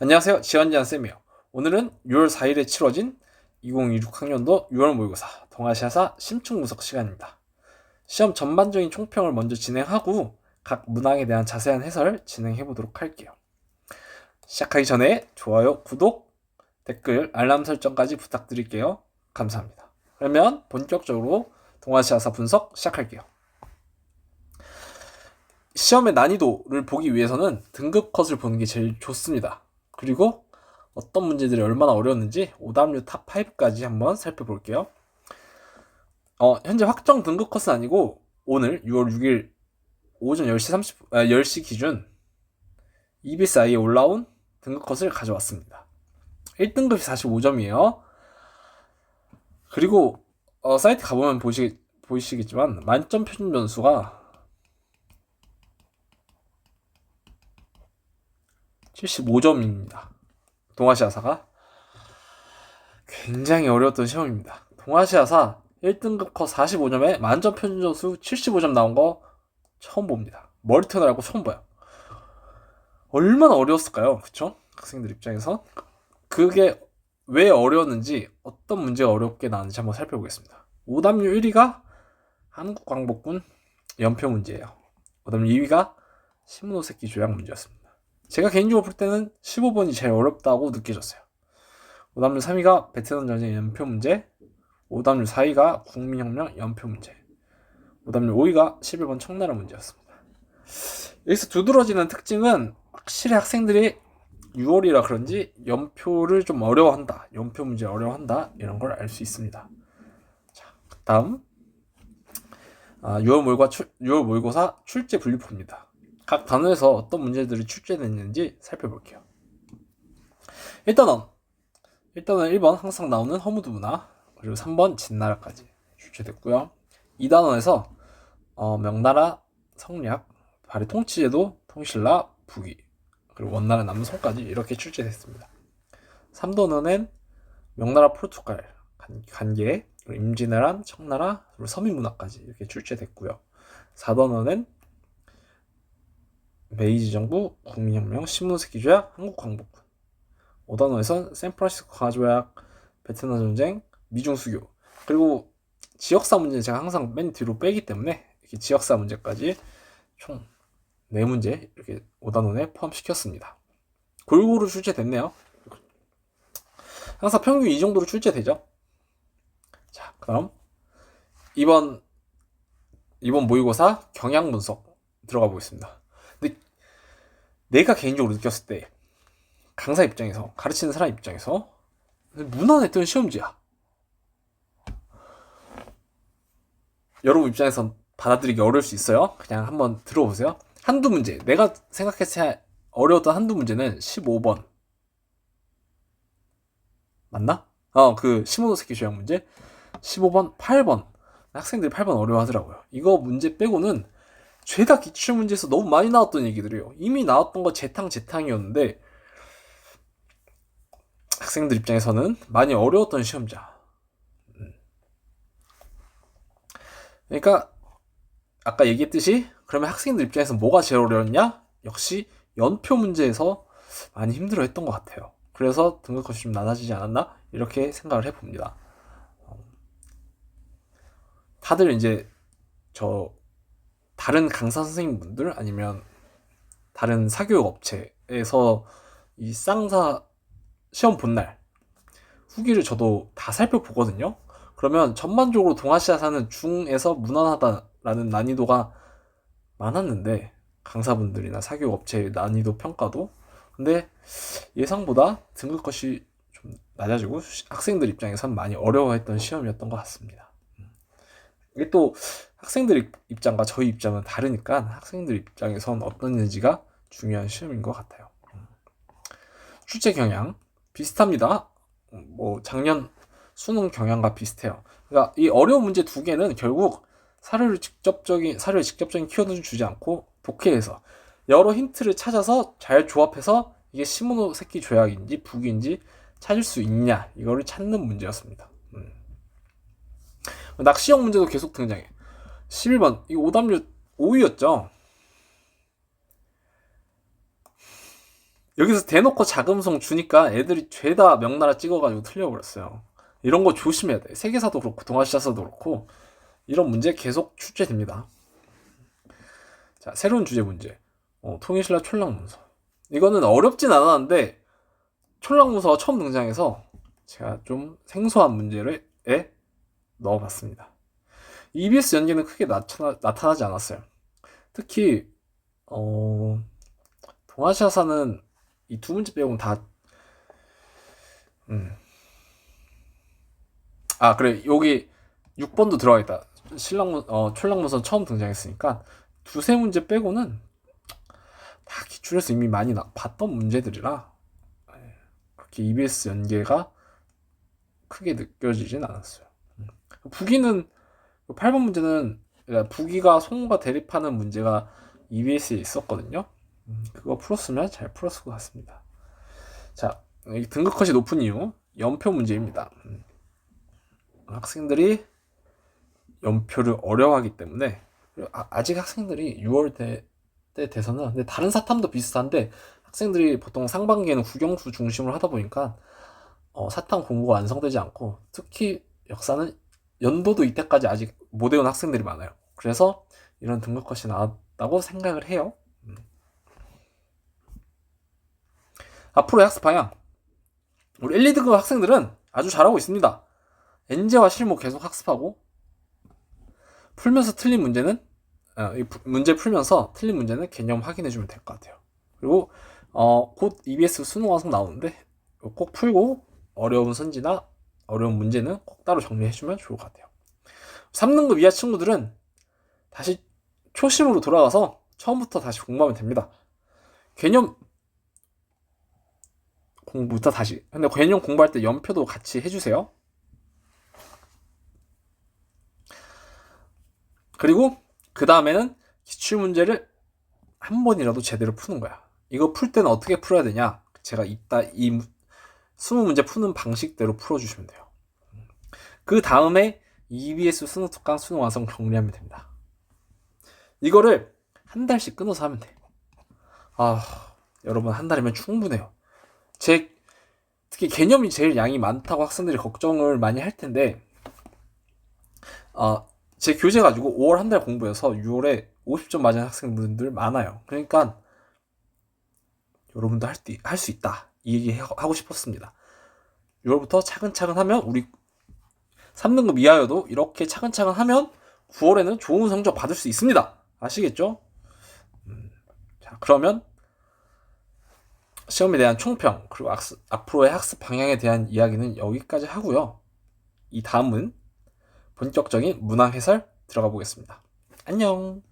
안녕하세요. 지원지한 쌤이에요. 오늘은 6월 4일에 치러진 2026학년도 6월 모의고사 동아시아사 심층 분석 시간입니다. 시험 전반적인 총평을 먼저 진행하고 각 문항에 대한 자세한 해설 진행해 보도록 할게요. 시작하기 전에 좋아요, 구독, 댓글, 알람 설정까지 부탁드릴게요. 감사합니다. 그러면 본격적으로 동아시아사 분석 시작할게요. 시험의 난이도를 보기 위해서는 등급 컷을 보는 게 제일 좋습니다. 그리고 어떤 문제들이 얼마나 어려웠는지 오답률 탑 5까지 한번 살펴볼게요. 어, 현재 확정 등급 컷은 아니고 오늘 6월 6일 오전 10시 30, 아, 10시 기준 EBS 아이에 올라온 등급 컷을 가져왔습니다. 1등급이 45점이에요. 그리고 어, 사이트 가보면 보시, 보이시겠지만 만점 표준 점수가 75점입니다. 동아시아사가 굉장히 어려웠던 시험입니다. 동아시아사 1등급 컷 45점에 만점 표준 점수 75점 나온 거 처음 봅니다. 머리 터널하고 처음 봐요. 얼마나 어려웠을까요? 그쵸? 학생들 입장에서 그게 왜 어려웠는지 어떤 문제가 어렵게 나왔는지 한번 살펴보겠습니다. 오답률 1위가 한국광복군 연표 문제예요. 오답률 2위가 신문호새끼 조약 문제였습니다. 제가 개인적으로 볼 때는 15번이 제일 어렵다고 느껴졌어요. 오답률 3위가 베트남 전쟁 연표 문제, 오답률 4위가 국민혁명 연표 문제, 오답률 5위가 11번 청나라 문제였습니다. 여기서 두드러지는 특징은 확실히 학생들이 6월이라 그런지 연표를 좀 어려워한다, 연표 문제 어려워한다 이런 걸 알 수 있습니다. 자, 다음 아, 6월 모의고사, 출, 6월 모의고사 출제 분류표입니다. 각 단원에서 어떤 문제들이 출제됐는지 살펴볼게요. 일단은 일단은 1번 항상 나오는 허무드 문화 그리고 3번 진나라까지 출제됐고요. 2단원에서 어, 명나라 성략 발해 통치제도 통신라 부기 그리고 원나라 남송까지 이렇게 출제됐습니다. 3단원엔 명나라 포르투갈 간, 계 그리고 임진왜란 청나라 그리고 서민문화까지 이렇게 출제됐고요. 4단원엔 메이지 정부, 국민혁명, 신문새끼 조약, 한국광복군. 5단원에선 샌프란시스코 강화조약, 베트남 전쟁, 미중 수교. 그리고 지역사 문제는 제가 항상 맨 뒤로 빼기 때문에 이렇게 지역사 문제까지 총 4문제 이렇게 5단원에 포함시켰습니다. 골고루 출제됐네요. 항상 평균 이 정도로 출제되죠. 자, 그럼 이번 이번 모의고사 경향 분석 들어가 보겠습니다. 내가 개인적으로 느꼈을 때 강사 입장에서 가르치는 사람 입장에서 무난했던 시험지야. 여러분 입장에선 받아들이기 어려울 수 있어요. 그냥 한번 들어보세요. 한두 문제. 내가 생각했을 때 어려웠던 한두 문제는 15번. 맞나? 어, 그 시모노세키 조약 문제. 15번, 8번. 학생들이 8번 어려워하더라고요. 이거 문제 빼고는 죄다 기출 문제에서 너무 많이 나왔던 얘기들이에요. 이미 나왔던 거 재탕 재탕이었는데 학생들 입장에서는 많이 어려웠던 시험자. 음. 그러니까 아까 얘기했듯이 그러면 학생들 입장에서 뭐가 제일 어려웠냐? 역시 연표 문제에서 많이 힘들어했던 것 같아요. 그래서 등급컷이 좀 낮아지지 않았나? 이렇게 생각을 해봅니다. 다들 이제 저 다른 강사 선생님분들 아니면 다른 사교육 업체에서 이 쌍사 시험 본 날 후기를 저도 다 살펴보거든요. 그러면 전반적으로 동아시아사는 중에서 무난하다라는 난이도가 많았는데 강사분들이나 사교육 업체의 난이도 평가도 근데 예상보다 등급컷이 좀 낮아지고 학생들 입장에선 많이 어려워했던 시험이었던 것 같습니다. 이게 또 학생들 입장과 저희 입장은 다르니까 학생들 입장에선 어떤지가 중요한 시험인 것 같아요. 출제 경향 비슷합니다. 뭐 작년 수능 경향과 비슷해요. 그러니까 이 어려운 문제 두 개는 결국 사료를 직접적인 사료에 직접적인 키워드를 주지 않고 독해에서 여러 힌트를 찾아서 잘 조합해서 이게 시모노 새끼 조약인지 북인지 찾을 수 있냐 이거를 찾는 문제였습니다. 음. 낚시형 문제도 계속 등장해. 11번 이 오답률 5위였죠. 여기서 대놓고 자금성 주니까 애들이 죄다 명나라 찍어가지고 틀려버렸어요. 이런 거 조심해야 돼. 세계사도 그렇고 동아시아사도 그렇고 이런 문제 계속 출제됩니다. 자, 새로운 주제 문제. 어, 통일신라 촐랑문서. 이거는 어렵진 않았는데 촐랑문서가 처음 등장해서 제가 좀 생소한 문제를 에 넣어봤습니다. EBS 연기는 크게 나타나, 나타나지 않았어요. 특히 어, 동아시아사는 이 두 문제 빼고는 다 음. 아 그래 여기 6번도 들어가 있다. 신랑문 어 촐랑문서 처음 등장했으니까 두세 문제 빼고는 다 기출에서 이미 많이 나, 봤던 문제들이라 예, 그렇게 EBS 연계가 크게 느껴지진 않았어요. 음. 부기는 8번 문제는 그러니까 부기가 송우가 대립하는 문제가 EBS에 있었거든요. 음, 그거 풀었으면 잘 풀었을 것 같습니다. 자, 이 등급컷이 높은 이유 연표 문제입니다. 음. 학생들이 연표를 어려워하기 때문에 아, 아직 학생들이 6월 대, 때 돼서는 근데 다른 사탐도 비슷한데 학생들이 보통 상반기에는 국영수 중심으로 하다 보니까 어, 사탐 공부가 완성되지 않고 특히 역사는 연도도 이때까지 아직 못 외운 학생들이 많아요. 그래서 이런 등급 컷이 나왔다고 생각을 해요. 음. 앞으로의 학습 방향. 우리 1, 2등급 학생들은 아주 잘하고 있습니다. 엔제와 실무 계속 학습하고 풀면서 틀린 문제는 어, 문제 풀면서 틀린 문제는 개념 확인해 주면 될 것 같아요. 그리고 어, 곧 EBS 수능 완성 나오는데 꼭 풀고 어려운 선지나 어려운 문제는 꼭 따로 정리해 주면 좋을 것 같아요. 3등급 이하 친구들은 다시 초심으로 돌아가서 처음부터 다시 공부하면 됩니다. 개념 공부부터 다시. 근데 개념 공부할 때 연표도 같이 해주세요. 그리고 그 다음에는 기출 문제를 한 번이라도 제대로 푸는 거야. 이거 풀 때는 어떻게 풀어야 되냐? 제가 이따 이 20문제 푸는 방식대로 풀어주시면 돼요. 그 다음에 EBS 수능 특강 수능 완성 정리하면 됩니다. 이거를 한 달씩 끊어서 하면 돼. 아, 여러분 한 달이면 충분해요. 제 특히 개념이 제일 양이 많다고 학생들이 걱정을 많이 할 텐데, 어, 제 교재 가지고 5월 한 달 공부해서 6월에 50점 맞은 학생분들 많아요. 그러니까 여러분도 할 수 있다. 이 얘기 하고 싶었습니다. 6월부터 차근차근 하면 우리 3등급 이하여도 이렇게 차근차근 하면 9월에는 좋은 성적 받을 수 있습니다. 아시겠죠? 음, 자, 그러면 시험에 대한 총평 그리고 학습, 앞으로의 학습 방향에 대한 이야기는 여기까지 하고요. 이 다음은 본격적인 문항 해설 들어가 보겠습니다. 안녕.